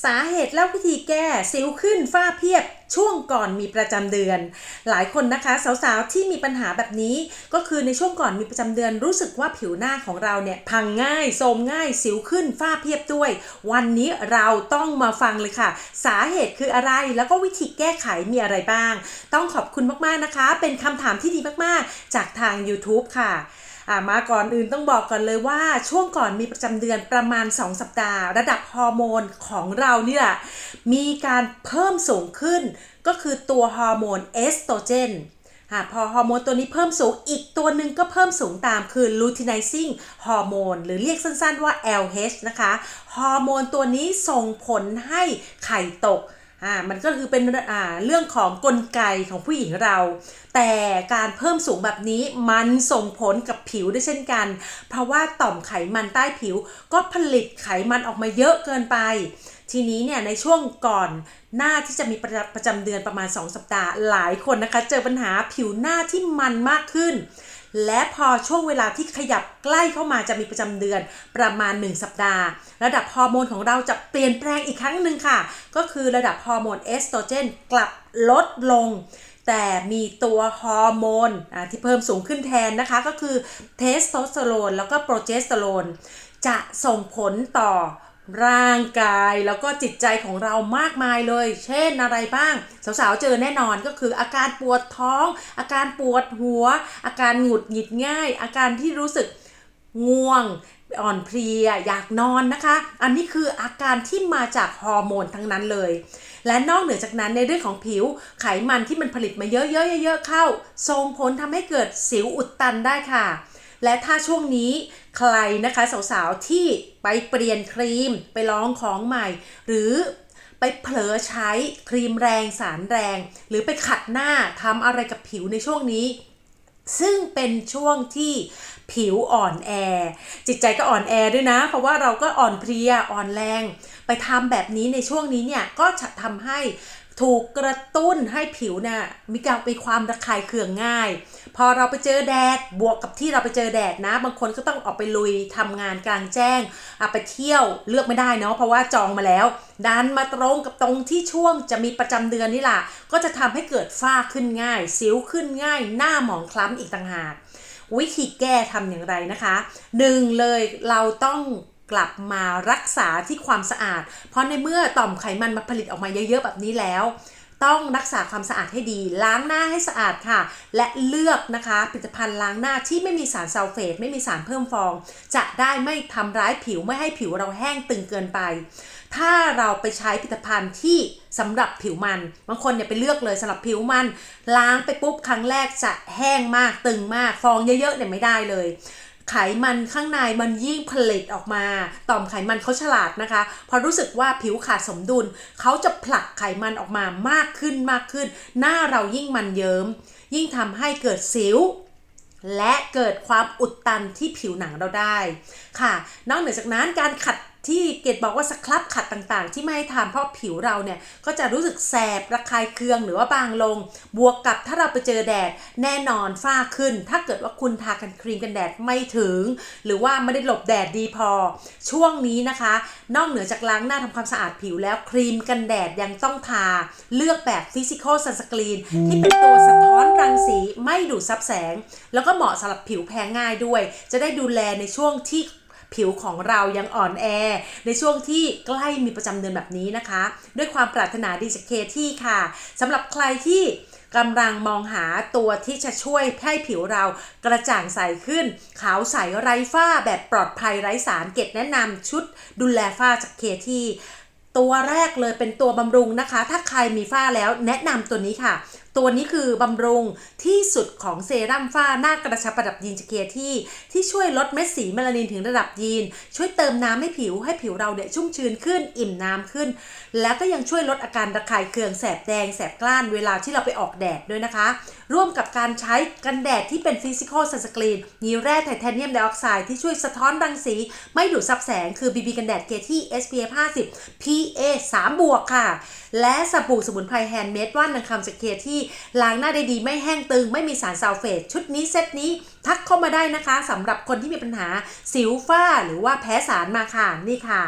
สาเหตุและวิธีแก้สิวขึ้นฝ้าเพียบช่วงก่อนมีประจำเดือน หลายคนนะคะ สาวๆที่มีปัญหาแบบนี้ ก็คือในช่วงก่อนมีประจำเดือนรู้สึกว่าผิวหน้าของเราเนี่ยพังง่ายโทรมง่าย สิวขึ้นฝ้าเพียบด้วย วันนี้เราต้องมาฟังเลยค่ะ สาเหตุคืออะไรแล้วก็วิธีแก้ไขมีอะไรบ้าง ต้องขอบคุณมากๆนะคะ เป็นคำถามที่ดีมากๆ จากทาง YouTube ค่ะ อ่ามาก่อนอื่นต้องบอกก่อนเลยว่าช่วงก่อนมีประจำเดือนประมาณ 2 สัปดาห์ ระดับฮอร์โมนของเรานี่แหละมีการเพิ่มสูงขึ้น ก็คือตัวฮอร์โมนเอสโตรเจนพอฮอร์โมนตัวนี้เพิ่มสูงอีกตัวหนึ่งก็เพิ่มสูงตามคือ luteinizing ฮอร์โมนหรือเรียกสั้นๆว่า LH นะคะ ฮอร์โมนตัวนี้ส่งผลให้ไข่ตก อ่ามันก็คือเป็นอ่าเรื่องของกลไกของผู้หญิงเรา แต่การเพิ่มสูงแบบนี้มันส่งผลกับผิวด้วยเช่นกัน เพราะว่าต่อมไขมันใต้ผิวก็ผลิตไขมันออกมาเยอะเกินไป ทีนี้เนี่ยในช่วงก่อนหน้าที่จะมีประประจำเดือนประมาณ 2 สัปดาห์ หลายคนนะคะ เจอปัญหาผิวหน้าที่มันมากขึ้น และพอช่วงเวลาที่ขยับใกล้เข้ามาจะมีประจำเดือนประมาณ 1 สัปดาห์ ระดับฮอร์โมนของเราจะเปลี่ยนแปลงอีกครั้งหนึ่งค่ะ ก็คือระดับฮอร์โมนเอสโตรเจนกลับลดลง แต่มีตัวฮอร์โมนที่เพิ่มสูงขึ้นแทนนะคะ ก็คือเทสโทสเตอโรนแล้วก็โปรเจสเตอโรนจะส่งผลต่อ ร่างกายแล้วก็จิตใจของเรามากมายเลย เช่นอะไรบ้าง สาวๆ เจอแน่นอนก็คืออาการปวดท้อง อาการปวดหัว อาการหงุดหงิดง่าย อาการที่รู้สึกง่วงอ่อนเพลียอยากนอนนะคะ อันนี้คืออาการที่มาจากฮอร์โมนทั้งนั้นเลย และนอกเหนือจากนั้นในเรื่องของผิวไขมันที่มันผลิตมาเยอะๆๆๆเข้าส่งผลทำให้เกิดสิวอุดตันได้ค่ะ และถ้าช่วงนี้ใครนะคะสาวๆที่ไปเปลี่ยนครีมไปลองของใหม่ หรือไปเผลอใช้ครีมแรงสารแรง หรือไปขัดหน้าทำอะไรกับผิวในช่วงนี้ ซึ่งเป็นช่วงที่ผิวอ่อนแอ จิตใจก็อ่อนแอด้วยนะ เพราะว่าเราก็อ่อนเพลียอ่อนแรง ไปทำแบบนี้ในช่วงนี้เนี่ยก็จะทำให้ ถูกกระตุ้นให้ผิวเนี่ยมีการมีความระคายเคืองง่าย พอเราไปเจอแดดบวกกับที่เราไปเจอแดดนะ บางคนก็ต้องออกไปลุยทำงานกลางแจ้งอไปเที่ยวเลือกไม่ได้เนาะเพราะว่าจองมาแล้วดันมาตรงกับตรงที่ช่วงจะมีประจำเดือนนี่แหละก็จะทำให้เกิดฝ้าขึ้นง่าย สิวขึ้นง่าย หน้าหมองคล้ำอีกต่างหากวิธีแก้ทำอย่างไรนะคะหนึ่งเลยเราต้อง กลับมารักษาที่ความสะอาด เพราะในเมื่อต่อมไขมันมาผลิตออกมาเยอะๆแบบนี้แล้ว ต้องรักษาความสะอาดให้ดี ล้างหน้าให้สะอาดค่ะ และเลือกนะคะผลิตภัณฑ์ล้างหน้าที่ไม่มีสารซัลเฟต ไม่มีสารเพิ่มฟอง จะได้ไม่ทำร้ายผิวไม่ให้ผิวเราแห้งตึงเกินไป ถ้าเราไปใช้ผลิตภัณฑ์ที่สำหรับผิวมัน บางคนเนี่ยไปเลือกเลยสำหรับผิวมัน ล้างไปปุ๊บครั้งแรกจะแห้งมากตึงมากฟองเยอะๆเนี่ยไม่ได้เลย ไขมันข้างในมันยิ่งผลิตออกมา ต่อมไขมันเขาฉลาดนะคะ พอรู้สึกว่าผิวขาดสมดุล เขาจะผลักไขมันออกมามากขึ้นมากขึ้น หน้าเรายิ่งมันเยิม้ม ยิ่งทำให้เกิดสิว และเกิดความอุดตันที่ผิวหนังเราได้ค่ะ นอกเหนือจากนั้นการขัดที่เกดบอกว่าสครับขัดต่างๆ ที่ไม่ให้ทำเพราะผิวเราเนี่ยก็จะรู้สึกแสบระคายเคืองหรือว่าบางลง บวกกับถ้าเราไปเจอแดดแน่นอนฝ้าขึ้น ถ้าเกิดว่าคุณทากันครีมกันแดดไม่ถึง หรือว่าไม่ได้หลบแดดดีพอ ช่วงนี้นะคะ นอกเหนือจากล้างหน้าทำความสะอาดผิวแล้วครีมกันแดดยังต้องทา เลือกแบบฟิสิกอลซันสกรีนที่เป็นตัวสะท้อนรังสีไม่ดูดซับแสง แล้วก็เหมาะสำหรับผิวแพ้ง่ายด้วย จะได้ดูแลในช่วงที่ผิวของเรายังอ่อนแอ ในช่วงที่ใกล้มีประจำเดือนแบบนี้นะคะ ด้วยความปรารถนาดีจากเคที่ค่ะสำหรับใครที่กำลังมองหาตัวที่จะช่วยให้ผิวเรากระจ่างใสขึ้น ขาวใสไร้ฝ้าแบบปลอดภัยไร้สารเกตแนะนำชุดดูแลฝ้าจากเคที่ตัวแรกเลยเป็นตัวบำรุงนะคะ ถ้าใครมีฝ้าแล้วแนะนำตัวนี้ค่ะ ตัวนี้คือบำรุงที่สุดของเซรั่มฝ้าหน้ากระชับระดับยีนจากเคที่ ที่ช่วยลดเม็ดสีเมลานินถึงระดับยีน ช่วยเติมน้ำให้ผิวให้ผิวเราเนี่ยชุ่มชื้นขึ้น อิ่มน้ำขึ้น แล้วก็ยังช่วยลดอาการระคายเคืองแสบแดงแสบกล้านเวลาที่เราไปออกแดดด้วยนะคะ ร่วมกับการใช้กันแดดที่เป็นฟิสิกอลซันสกรีนมีแร่ไทเทเนียมไดออกไซด์ที่ช่วยสะท้อนรังสี ไม่ดูดซับแสงคือ BB กันแดดเคที่ SPF 50 PA 3บวกค่ะ และสบู่สมุนไพรแฮนด์เมดว่านนางคำจากเคที่ล้างหน้าได้ดีไม่แห้งตึง ไม่มีสารซัลเฟตชุดนี้เซตนี้ทักเข้ามาได้นะคะสำหรับคนที่มีปัญหาสิวฝ้าหรือว่าแพ้สารมาค่ะนี่ค่ะ